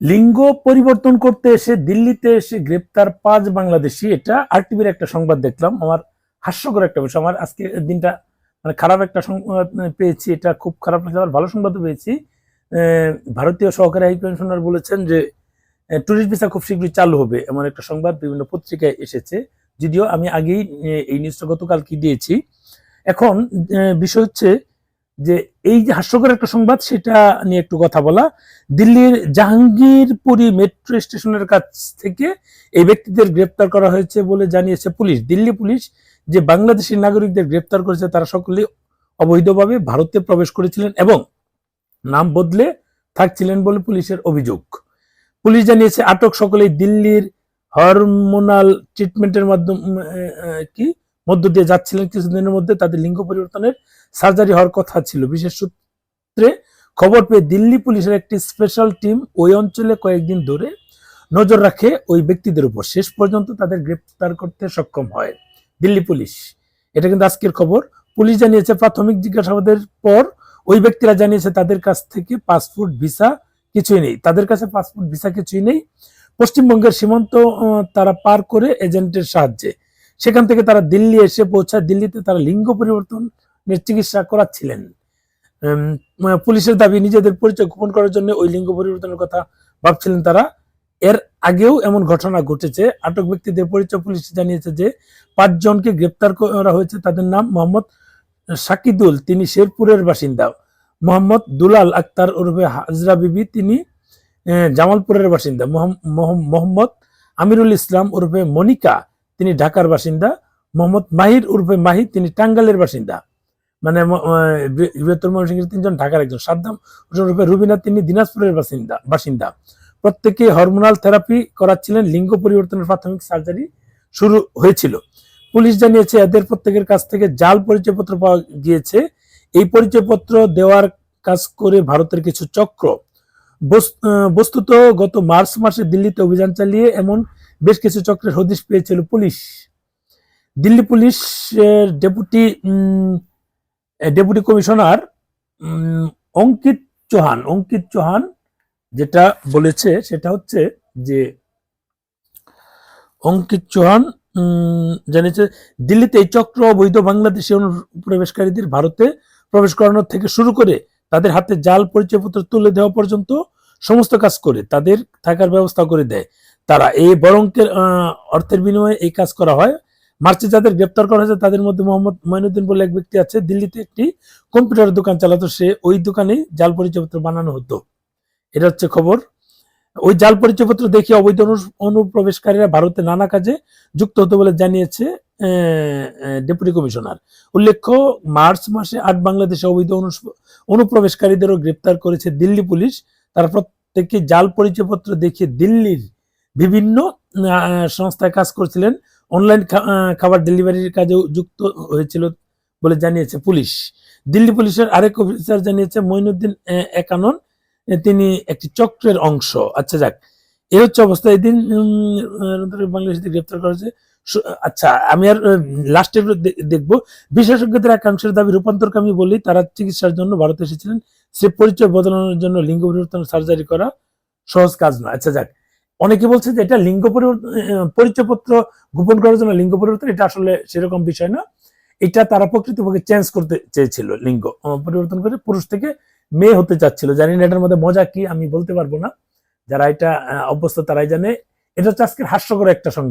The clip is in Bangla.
লিঙ্গ পরিবর্তন করতে এসে দিল্লিতে এসে গ্রেপ্তার পাঁচ বাংলাদেশি। এটা আর টিভির একটা সংবাদ দেখলাম। আমার হাস্যকর একটা বিষয়। আমার আজকে দিনটা মানে খারাপ একটা সংবাদ পেয়েছি। এটা খুব খারাপ লাগছে। আবার ভালো সংবাদও পেয়েছি। ভারতীয় সহকারী হাই কমিশনার বলেছেন যে ট্যুরিস্ট ভিসা খুব শীঘ্রই চালু হবে এমন একটা সংবাদ বিভিন্ন পত্রিকায় এসেছে। যদিও আমি আগেই এই নিউজটা গতকাল কি দিয়েছি। এখন বিষয় হচ্ছে যে এই যে হাস্যকর একটা সংবাদ, সেটা নিয়ে একটু কথা বলা। দিল্লির জাহাঙ্গীরপুরি মেট্রো স্টেশনের কাছ থেকে এই ব্যক্তিদের গ্রেপ্তার করা হয়েছে বলে জানিয়েছে পুলিশ। দিল্লি পুলিশ যে বাংলাদেশি নাগরিকদের গ্রেপ্তার করেছে, তারা সকলে অবৈধভাবে ভারতে প্রবেশ করেছিলেন এবং নাম বদলে থাকছিলেন বলে পুলিশের অভিযোগ। পুলিশ জানিয়েছে, আটক সকলেই দিল্লির হরমোনাল ট্রিটমেন্টের মাধ্যমে কি? মধ্য দিয়ে যাচ্ছিলেন কিছুদিনের মধ্যে, তাদের লিঙ্গ পরিবর্তনের সার্জারি হওয়ার কথা ছিল। বিশেষ সূত্রে খবর পেয়ে দিল্লি পুলিশের একটি স্পেশাল টিম ওই অঞ্চলে কয়েকদিন ধরে নজর রাখে ওই ব্যক্তিদের উপর। শেষ পর্যন্ত তাদের গ্রেপ্তার করতে সক্ষম হয় দিল্লি পুলিশ। এটা কিন্তু আজকের খবর। পুলিশ জানিয়েছে, প্রাথমিক জিজ্ঞাসাবাদের পর ওই ব্যক্তিরা জানিয়েছে, তাদের কাছ থেকে পাসপোর্ট, ভিসা কিছুই নেই। তাদের কাছে পাসপোর্ট, ভিসা কিছুই নেই। পশ্চিমবঙ্গের সীমান্ত তারা পার করে এজেন্টের সাহায্যে সেখান থেকে তারা দিল্লি এসে পৌঁছায়। দিল্লিতে তারা লিঙ্গ পরিবর্তনের চিকিৎসা করাচ্ছিলেন। পুলিশের দাবি, নিজেদের পরিচয় গোপন করার জন্য ওই লিঙ্গ পরিবর্তনের কথা ভাবছিলেন তারা। এর আগেও এমন ঘটনা ঘটেছে। আটক ব্যক্তিদের পরিচয় পুলিশ জানিয়েছে যে, পাঁচজনকে গ্রেপ্তার করা হয়েছে। তাদের নাম মোহাম্মদ সাকিদুল, তিনি শেরপুরের বাসিন্দা। মোহাম্মদ দুলাল আক্তার ওরফে হাজরা বিবি, তিনি জামালপুরের বাসিন্দা। মোহাম- মোহাম- মোহাম্মদ আমিরুল ইসলাম ওরফে মনিকা তিনি ঢাকার বাসিন্দা, মোহাম্মদ মাহির উর্ফে মাহি তিনি টাঙ্গাইলের বাসিন্দা। মানে বৃহত্তর ময়মনসিংহের তিনজন, ঢাকার একজন। সাদ্দাম হোসেন উর্ফে রুবিনা তিনি দিনাজপুরের বাসিন্দা বাসিন্দা। প্রত্যেকে হরমোনাল থেরাপি করাচ্ছিলেন, লিঙ্গ পরিবর্তনের প্রাথমিক সার্জারি শুরু হয়েছিল। পুলিশ জানিয়েছে, এদের প্রত্যেকের কাছ থেকে জাল পরিচয়পত্র পাওয়া গিয়েছে। এই পরিচয়পত্র দেওয়ার কাজ করে ভারতের কিছু চক্র। বস- বস্তুত গত মার্চ মাসে দিল্লিতে অভিযান চালিয়ে এমন বেশ কিছু চক্রের হদিশ পেয়েছিল পুলিশ। দিল্লি পুলিশের deputy deputy commissioner Ankit Chauhan Ankit Chauhan যেটা বলেছে সেটা হচ্ছে যে অঙ্কিত চৌহান জানিয়েছে, দিল্লিতে এই চক্র অবৈধ বাংলাদেশি অনুপ্রবেশকারীদের ভারতে প্রবেশ করানোর থেকে শুরু করে তাদের হাতে জাল, পরিচয়পত্র তুলে দেওয়া পর্যন্ত সমস্ত কাজ করে, তাদের থাকার ব্যবস্থা করে দেয়। তারা। এই বরঙ্কের আহ, অর্থের বিনিময়ে এই কাজ করা হয়। মার্চে যাদের গ্রেপ্তার করা হয়েছে তাদের মধ্যে মোহাম্মদ মঈনুদ্দিন বলে এক ব্যক্তি আছে। দিল্লিতে একটি কম্পিউটার দোকান চালাতো সে ওই দোকানেই জাল পরিচয়পত্র বানানো হতো। এটা হচ্ছে খবর। ওই জাল পরিচয়পত্র দেখে অবৈধ অনু- অনুপ্রবেশকারীরা ভারতে নানা কাজে যুক্ত হতো বলে জানিয়েছে ডেপুটি কমিশনার। উল্লেখ্য মার্চ মাসে আট বাংলাদেশে অবৈধ অনুপ্রবেশকারীদেরও গ্রেপ্তার করেছে দিল্লি পুলিশ। তারা প্রত্যেকে জাল পরিচয়পত্র দেখিয়ে দিল্লির বিভিন্ন সংস্থায় কাজ করছিলেন। অনলাইন খাবার ডেলিভারির কাজেও যুক্ত হয়েছিল বলে জানিয়েছে পুলিশ। দিল্লি পুলিশের আরেক অফিসার জানিয়েছে মঈনুদ্দিন আহ, একানন তিনি একটি চক্রের অংশ। আচ্ছা যাক এই হচ্ছে অবস্থা। এদিন বাংলাদেশে গ্রেপ্তার করা হয়েছে। আচ্ছা আমি আর লাস্টের দেখব। বিশেষজ্ঞদের একাংশের দাবি রূপান্তরকামী বলেই তারা চিকিৎসার জন্য ভারতে এসেছিলেন। সে পরিচয় বদলানোর জন্য লিঙ্গ পরিবর্তন সার্জারি করা সহজ কাজ নয়। আচ্ছা যাক অনেকে বলছে যে এটা লিঙ্গ পরিবর্তন পরিচয়পত্র গোপন করার জন্য লিঙ্গ পরিবর্তন, এটা আসলে সেরকম বিষয় না। এটা তারা প্রকৃতপক্ষে চেঞ্জ করতে চেয়েছিল লিঙ্গ পরিবর্তন করে পুরুষ থেকে মেয়ে হতে চাচ্ছিল। জানি না এটার মধ্যে মজা কি আমি বলতে পারব না। যারা এটা অভ্যস্ত তারাই জানে। এটা হচ্ছে আজকের হাস্যকর একটা সংবাদ।